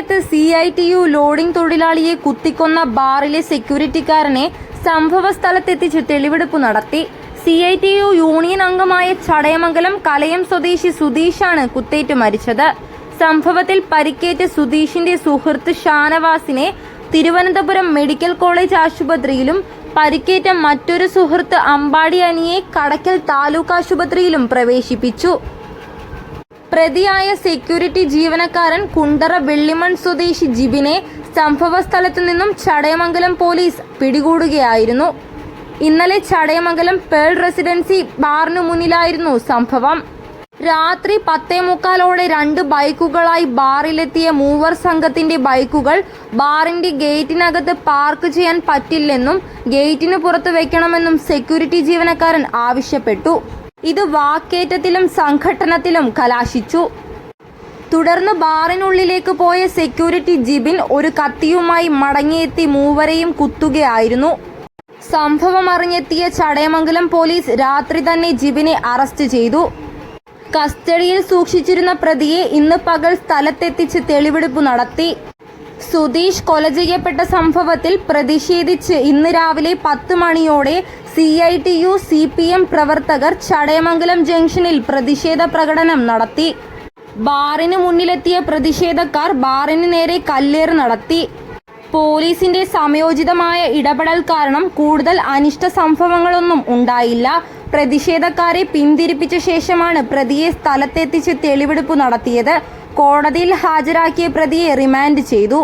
ചടയമംഗലത്ത് C I T U loading തൊഴിലാളിയെ കുത്തിക്കൊന്ന ബാറിലെ സെക്യൂരിറ്റിക്കാരനെ സംഭവ സ്ഥലത്തെത്തിച്ച് തെളിവെടുപ്പ് നടത്തി. C I T U union അംഗമായ ചടയമംഗലം കലയം സ്വദേശി സുധീഷാണ് കുത്തേറ്റ് മരിച്ചത്. സംഭവത്തിൽ പരിക്കേറ്റ സുധീഷിന്റെ സുഹൃത്ത് ഷാനവാസിനെ തിരുവനന്തപുരം മെഡിക്കൽ കോളേജ് ആശുപത്രിയിലും പരിക്കേറ്റ മറ്റൊരു സുഹൃത്ത് അമ്പാടി അനിയെ കടക്കൽ താലൂക്ക് ആശുപത്രിയിലും പ്രവേശിപ്പിച്ചു. പ്രതിയായ സെക്യൂരിറ്റി ജീവനക്കാരൻ കുണ്ടറ വെള്ളിമൺ സ്വദേശി ജിബിനെ സംഭവ സ്ഥലത്തു നിന്നും ചടയമംഗലം പോലീസ് പിടികൂടുകയായിരുന്നു. ഇന്നലെ ചടയമംഗലം പേൾ റെസിഡൻസി ബാറിനു മുന്നിലായിരുന്നു സംഭവം. രാത്രി പത്തേ മുക്കാലോടെ രണ്ട് ബൈക്കുകളായി ബാറിലെത്തിയ മൂവർ സംഘത്തിന്റെ ബൈക്കുകൾ ബാറിന്റെ ഗേറ്റിനകത്ത് പാർക്ക് ചെയ്യാൻ പറ്റില്ലെന്നും ഗേറ്റിന് പുറത്ത് വെക്കണമെന്നും സെക്യൂരിറ്റി ജീവനക്കാരൻ ആവശ്യപ്പെട്ടു. ഇത് വാക്കേറ്റത്തിലും സംഘട്ടനത്തിലും കലാശിച്ചു. തുടർന്ന് ബാറിനുള്ളിലേക്ക് പോയ സെക്യൂരിറ്റി ജിബിൻ ഒരു കത്തിയുമായി മടങ്ങിയെത്തി മൂവരെയും കുത്തുകയായിരുന്നു. സംഭവം അറിഞ്ഞെത്തിയ ചടയമംഗലം പോലീസ് രാത്രി തന്നെ ജിബിനെ അറസ്റ്റ് ചെയ്തു. കസ്റ്റഡിയിൽ സൂക്ഷിച്ചിരുന്ന പ്രതിയെ ഇന്ന് പകൽ സ്ഥലത്തെത്തിച്ച് തെളിവെടുപ്പ് നടത്തി. സുധീഷ് കൊല ചെയ്യപ്പെട്ട സംഭവത്തിൽ പ്രതിഷേധിച്ച് ഇന്ന് രാവിലെ പത്ത് മണിയോടെ C I T U C P M പ്രവർത്തകർ ചടയമംഗലം ജംഗ്ഷനിൽ പ്രതിഷേധ പ്രകടനം നടത്തി. ബാറിന് മുന്നിലെത്തിയ പ്രതിഷേധക്കാർ ബാറിന് നേരെ കല്ലേറ് നടത്തി. പോലീസിന്റെ സമയോചിതമായ ഇടപെടൽ കാരണം കൂടുതൽ അനിഷ്ട സംഭവങ്ങളൊന്നും ഉണ്ടായില്ല. പ്രതിഷേധക്കാരെ പിന്തിരിപ്പിച്ച ശേഷമാണ് പ്രതിയെ സ്ഥലത്തെത്തിച്ച് തെളിവെടുപ്പ് നടത്തിയത്. കോടതിയിൽ ഹാജരാക്കിയ പ്രതിയെ റിമാൻഡ് ചെയ്തു.